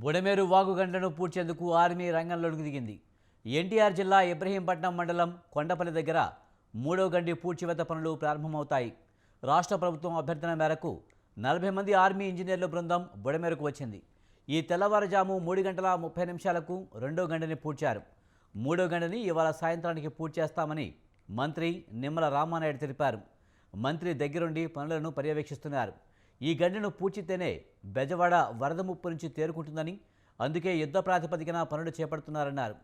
Budameru వాగుగండ్లను పూడ్చేందుకు army రంగంలోకి దిగింది. ఎన్టీఆర్ జిల్లా ఇబ్రహీంపట్నం మండలం కొండపల్లి దగ్గర మూడో గండి పూడ్చివేత పనులు ప్రారంభమవుతాయి. రాష్ట్ర ప్రభుత్వం అభ్యర్థన మేరకు నలభై మంది ఆర్మీ ఇంజనీర్ల బృందం బుడమేరుకు వచ్చింది. ఈ తెల్లవారుజాము మూడు గంటల ముప్పై నిమిషాలకు రెండో గంటని పూడ్చారు. మూడో గంటని ఇవాళ సాయంత్రానికి పూర్తి చేస్తామని మంత్రి నిమ్మల రామానాయుడు తెలిపారు. మంత్రి దగ్గరుండి పనులను పర్యవేక్షిస్తున్నారు. ఈ గంటను పూడ్చితేనే బెజవాడ వరద ముప్పు నుంచి తేరుకుంటుందని అందుకే యుద్ధ ప్రాతిపదికన పనులు చేపడుతున్నారన్నారు.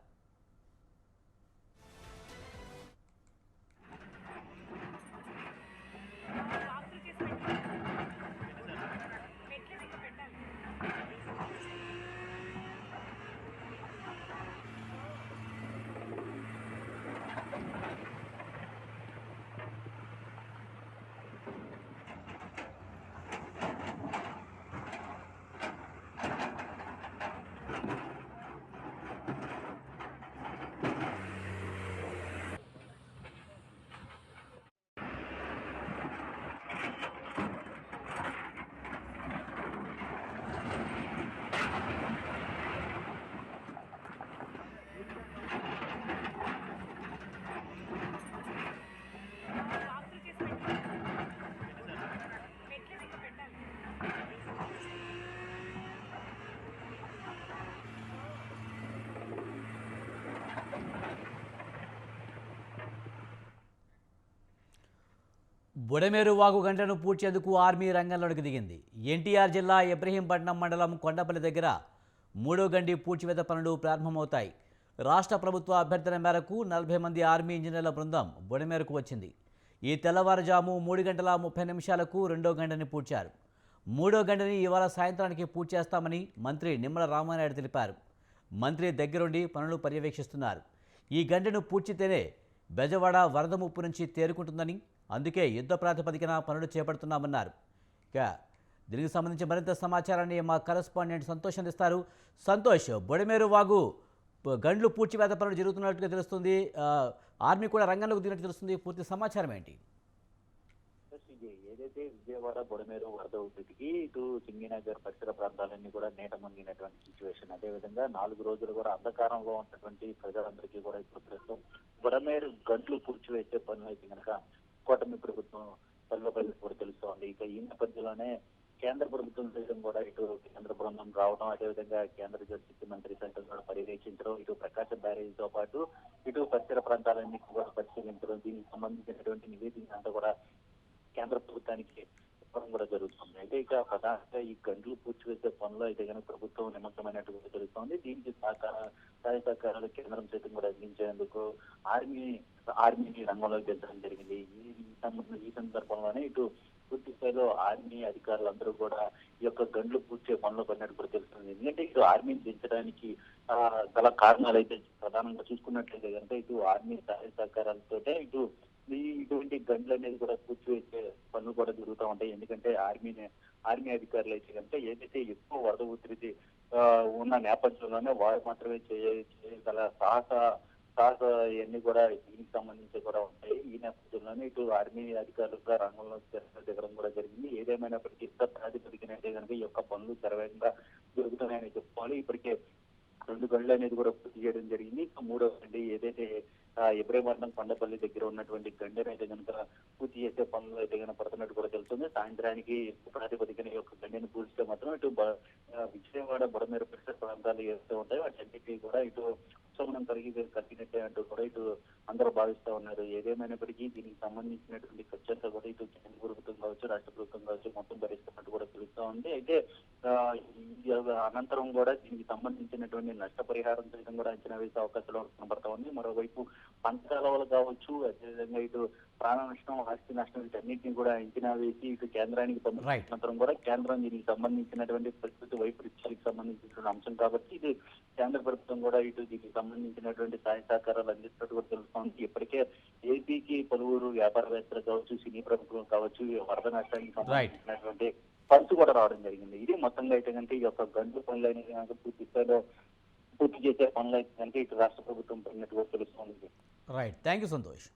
బుడమేరు వాగు గంటను పూడ్చేందుకు ఆర్మీ రంగంలోకి దిగింది. ఎన్టీఆర్ జిల్లా ఇబ్రహీంపట్నం మండలం కొండపల్లి దగ్గర మూడో గండి పూడ్చివేత పనులు ప్రారంభమవుతాయి. రాష్ట్ర ప్రభుత్వ అభ్యర్థన మేరకు నలభై మంది ఆర్మీ ఇంజనీర్ల బృందం బుడమేరుకు వచ్చింది. ఈ తెల్లవారుజాము మూడు గంటల ముప్పై నిమిషాలకు రెండో గంటని పూడ్చారు. మూడో గంటని ఇవాళ సాయంత్రానికి పూడ్చేస్తామని మంత్రి నిమ్మల రామానాయుడు తెలిపారు. మంత్రి దగ్గరుండి పనులు పర్యవేక్షిస్తున్నారు. ఈ గంటను పూడ్చితేనే బెజవాడ వరద ముప్పు నుంచి తేరుకుంటుందని అందుకే యుద్ధ ప్రాతిపదికన పనులు చేపడుతున్నామన్నారు. ఇక దీనికి సంబంధించి మరింత సమాచారాన్ని మా కరెస్పాండెంట్ సంతోష్ అందిస్తారు. సంతోష్ బొడమేరు వాగు గండ్లు పూడ్చివేత పనులు జరుగుతున్నట్టుగా తెలుస్తుంది. ఆర్మీ కూడా రంగంలోకి దిగినట్టు తెలుస్తుంది. పూర్తి సమాచారం ఏంటి? ఇది ఏదైతే విజయవాడ బొడమేరు వరద ఉధృతికి ఇటు సింగినగర్ పరిసర ప్రాంతాలన్నీ కూడా నీట మునిగినటువంటి సిచ్యువేషన్ అదేవిధంగా నాలుగు రోజులు కూడా అంధకారంలో ఉన్నటువంటి ప్రజలందరికీ కూడా ఇప్పుడు ప్రస్తుతం బొడమేరు గంటలు పూడ్చివేసే పనులు అయితే కనుక కూటమి ప్రభుత్వం పల్లెపల్లి కూడా తెలుస్తోంది. ఇక ఈ నేపథ్యంలోనే కేంద్ర ప్రభుత్వం సైతం కూడా ఇటు కేంద్ర బృందం రావడం అదేవిధంగా కేంద్ర జలశక్తి మంత్రి సైతం కూడా పర్యవేక్షించడం ఇటు ప్రకాశం బ్యారేజ్తో పాటు ఇటు పరిసర ప్రాంతాలన్నీ కూడా పరిశీలించడం దీనికి సంబంధించినటువంటి నివేదిక అంతా కూడా కేంద్ర ప్రభుత్వానికి కూడా జరుగుతుంది. అయితే ఇక ప్రధానంగా ఈ గంటలు పూడ్చివేసే పనులు అయితే కనుక ప్రభుత్వం నిమగ్నమైనట్టు జరుగుతుంది దీనికి సహకార సహాయ సహకారాలు కేంద్రం సైతం కూడా అందించేందుకు ఆర్మీ ఆర్మీని రంగంలోకి తెచ్చడం జరిగింది. ఈ ఈ ఈ సందర్భంలోనే ఇటు పూర్తి స్థాయిలో ఆర్మీ అధికారులందరూ కూడా ఈ యొక్క గండ్లు పూడ్చే పనులు పడినట్టు కూడా తెలుస్తుంది. ఎందుకంటే ఇటు ఆర్మీని దించడానికి గల కారణాలు అయితే ప్రధానంగా చూసుకున్నట్లయితే కనుక ఇటు ఆర్మీ సహాయ సహకారాలతో ఇటు ఇటువంటి గన్లు అనేది కూడా కూర్చోవచ్చే పనులు కూడా జరుగుతూ ఉంటాయి. ఎందుకంటే ఆర్మీ ఆర్మీ అధికారులు అయితే కనుక ఏదైతే ఎక్కువ వరద ఉధృతి ఆ, ఉన్న నేపథ్యంలోనే వారు మాత్రమే చేయ- చేయగల సాహస సాహస ఇవన్నీ కూడా దీనికి సంబంధించి కూడా ఉంటాయి. ఈ నేపథ్యంలోనే ఇటు ఆర్మీ అధికారులు కూడా రంగంలో దిగడం కూడా జరిగింది. ఏదేమైనప్పటికీ యుద్ధ ప్రాతిపదికన అయితే కనుక ఈ యొక్క పనులు శరవేగంగా జరుగుతున్నాయని చెప్పుకోవాలి. ఇప్పటికే రెండు గళ్ళు అనేది కూడా పూర్తి చేయడం జరిగింది. ఇంకా మూడో గండి ఏదైతే ఆ, కొండపల్లి దగ్గర ఉన్నటువంటి గండెను అయితే కనుక పూర్తి చేసే పనులు అయితే కనుక పడుతున్నట్టు కూడా తెలుస్తుంది. సాయంత్రానికి ప్రాతిపదికన యొక్క గండెను పూర్తిస్తే మాత్రం ఇటు విజయవాడ బుడమేరు పరిసర ప్రాంతాలు ఏవైతే ఉంటాయో వాటన్నిటికీ కూడా ఇటు ఉపశమనం కలిగి కలిగినట్టే అంటూ కూడా ఇటు అందరూ భావిస్తా ఉన్నారు. ఏదేమైనప్పటికీ దీనికి సంబంధించినటువంటి ఖర్చు అంతా కూడా ఇటు కేంద్ర ప్రభుత్వం కావచ్చు రాష్ట్ర ప్రభుత్వం కావచ్చు మొత్తం భరిస్తున్నట్టు కూడా తెలుస్తా ఉంది. అయితే అనంతరం కూడా దీనికి సంబంధించినటువంటి నష్టపరిహారం సైతం కూడా అంచనా వేసే అవకాశాలు కనబడతా ఉంది. మరోవైపు పంట కాలువలు కావచ్చు అదేవిధంగా ఇటు ప్రాణ నష్టం ఆస్తి నష్టం వీటన్నిటిని కూడా అంచనా వేసి ఇటు కేంద్రానికి పంపించిన Right. అనంతరం కూడా కేంద్రం దీనికి సంబంధించినటువంటి ప్రకృతి వైపరీత్యాలకు సంబంధించినటువంటి అంశం కాబట్టి ఇది కేంద్ర ప్రభుత్వం కూడా ఇటు దీనికి సంబంధించినటువంటి సహాయ సహకారాలు అందిస్తున్నట్టు కూడా తెలుస్తోంది ఇప్పటికే ఏపీకి పలువురు వ్యాపారవేత్తలు కావచ్చు సినీ ప్రముఖులు కావచ్చు వరద నష్టానికి సంబంధించినటువంటి ఫండ్స్ కూడా రావడం జరిగింది. ఇది మొత్తంగా అయితే కనుక ఈ యొక్క గంటు పనులు అనేది కనుక పూర్తి స్థాయిలో పూర్తి చేసే పనులు అయితే కనుక ఇటు రాష్ట్ర ప్రభుత్వం పడినట్టుగా తెలుస్తోంది రైట్ థ్యాంక్ యూ సంతోష్